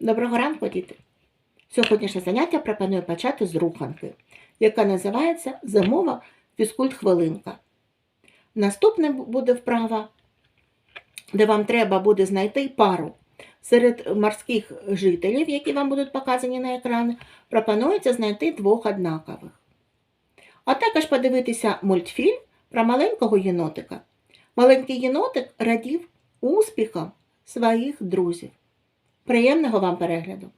Доброго ранку, діти! Сьогоднішнє заняття пропоную почати з руханки, яка називається Зимова фізкульт-хвилинка. Наступне буде вправа, де вам треба буде знайти пару. Серед морських жителів, які вам будуть показані на екрані, пропонується знайти двох однакових. А також подивитися мультфільм про маленького єнотика. Маленький єнотик радів успіхам своїх друзів. Приємного вам перегляду!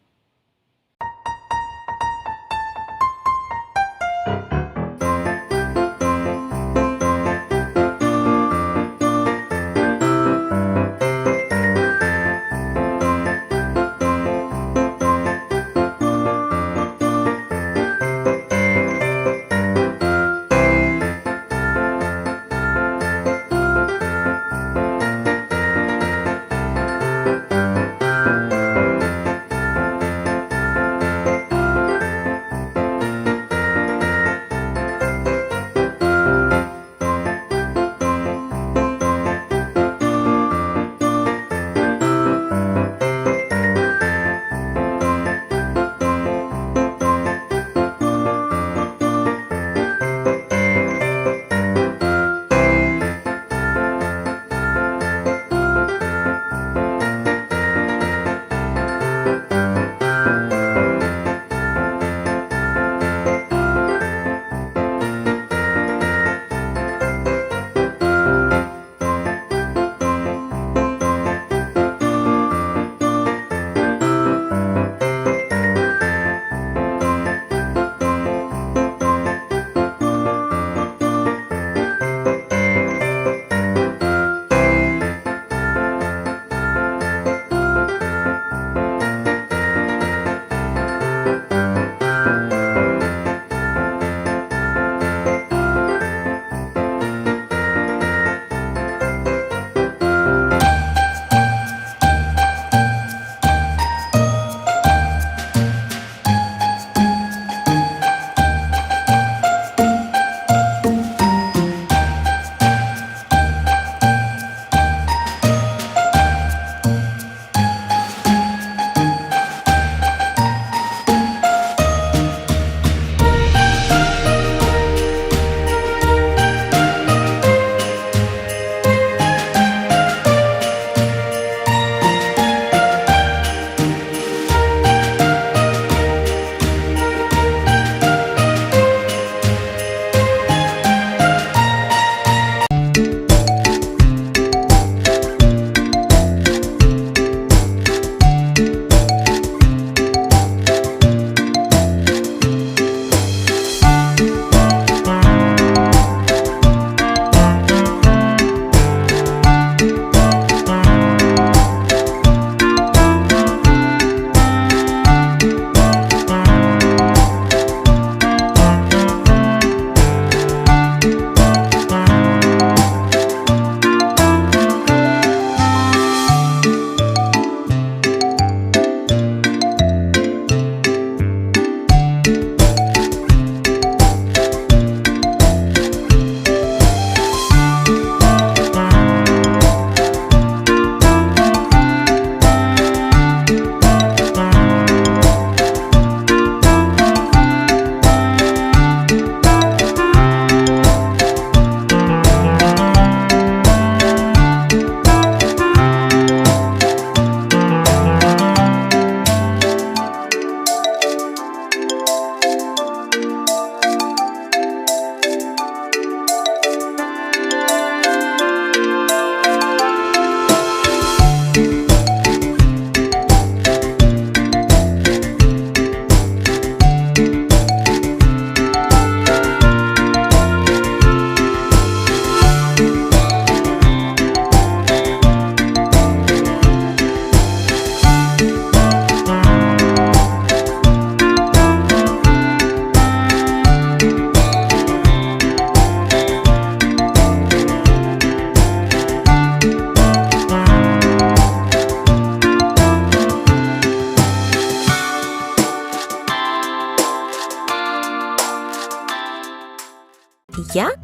Я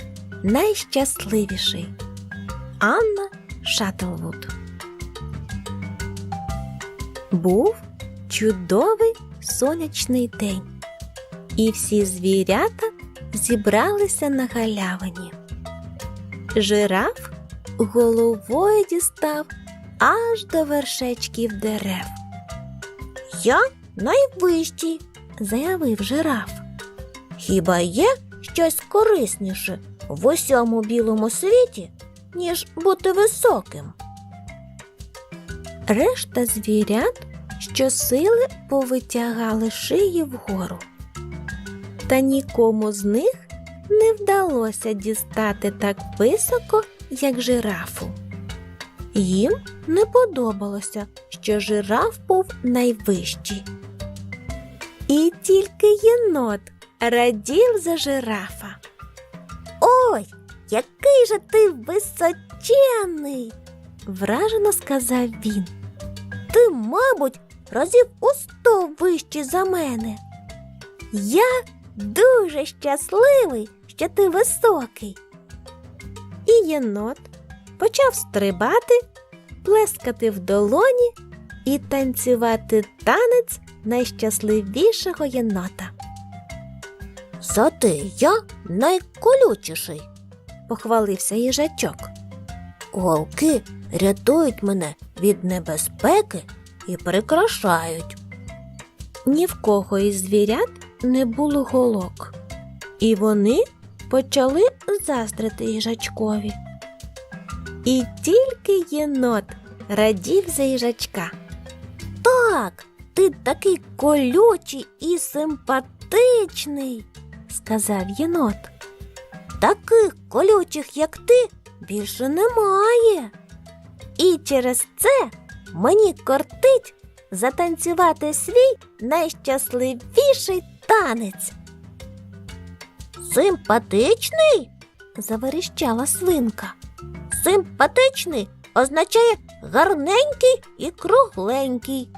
найщасливіший. Анна Шатлвуд. Був чудовий сонячний день, і всі звірята зібралися на галявині. Жираф головою дістав аж до вершечків дерев. Я найвищий, заявив жираф. Хіба є щось корисніше в усьому білому світі, ніж бути високим? Решта звірят щосили повитягали шиї вгору. Та нікому з них не вдалося дістати так високо, як жирафу. Їм не подобалося, що жираф був найвищий. І тільки єнот радів за жирафа. Ой, який же ти височенний! вражено сказав він. Ти, мабуть, разів у сто вищий за мене. Я дуже щасливий, що ти високий. І єнот почав стрибати, плескати в долоні і танцювати танець найщасливішого єнота. Зате я найколючіший, похвалився їжачок. Голки рятують мене від небезпеки і прикрашають. Ні в кого із звірят не було голок, і вони почали заздрити їжачкові. І тільки єнот радів за їжачка. Так, ти такий колючий і симпатичний, сказав єнот. Таких колючих, як ти, більше немає. І через це мені кортить затанцювати свій найщасливіший танець. Симпатичний? заверещала свинка. Симпатичний означає гарненький і кругленький.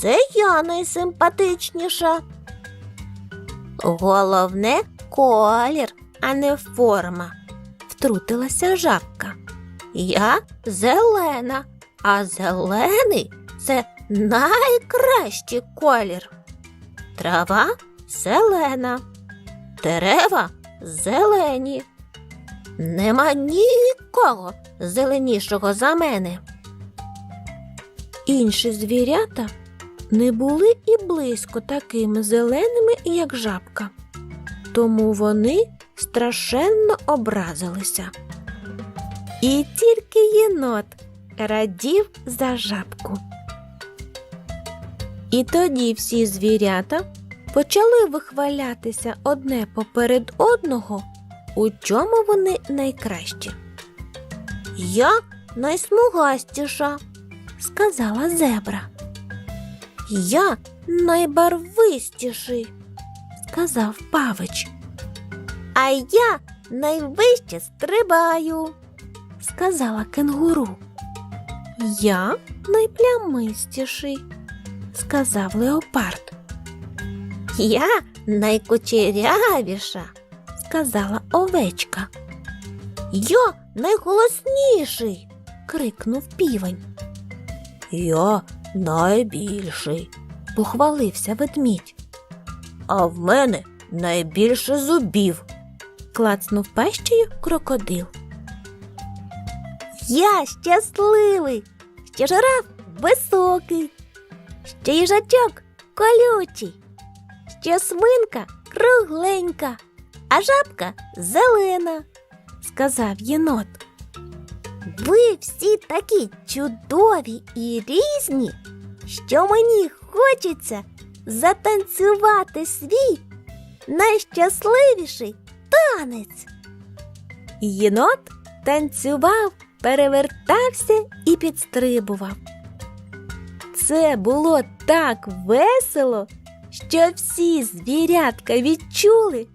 Це я найсимпатичніша. Головне колір, а не форма, втрутилася жабка. Я зелена, а зелений це найкращий колір. Трава зелена, дерева зелені. Нема нікого зеленішого за мене. Інші звірята не були і близько такими зеленими, як жабка, тому вони страшенно образилися. І тільки єнот радів за жабку. І тоді всі звірята почали вихвалятися одне поперед одного, у чому вони найкращі. Я найсмугастіша, сказала зебра. Я найбарвистіший, сказав павич. А я найвище стрибаю, сказала кенгуру. Я найплямистіший, сказав леопард. Я найкучерявіша, сказала овечка. Я найголосніший, крикнув півень. Я найбільший, похвалився ведмідь. А в мене найбільше зубів, клацнув пещею крокодил. Я щасливий, що жираф високий, що їжачок колючий, що свинка кругленька, а жабка зелена, сказав єнот. Ви всі такі чудові і різні, що мені хочеться затанцювати свій найщасливіший танець. Єнот танцював, перевертався і підстрибував. Це було так весело, що всі звірятка відчули,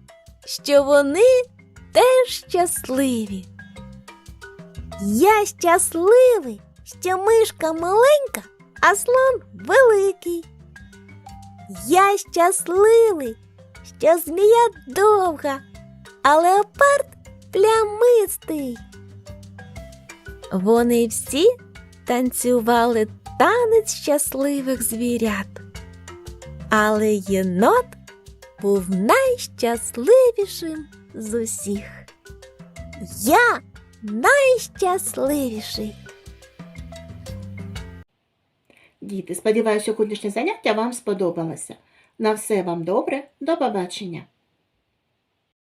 що вони теж щасливі. Я щасливий, що мишка маленька, а слон великий. Я щасливий, що змія довга, а леопард плямистий. Вони всі танцювали танець щасливих звірят, Але єнот був найщасливішим з усіх. Я найщасливіший. Діти, сподіваюся, сьогоднішнє заняття вам сподобалося. На все вам добре, до побачення!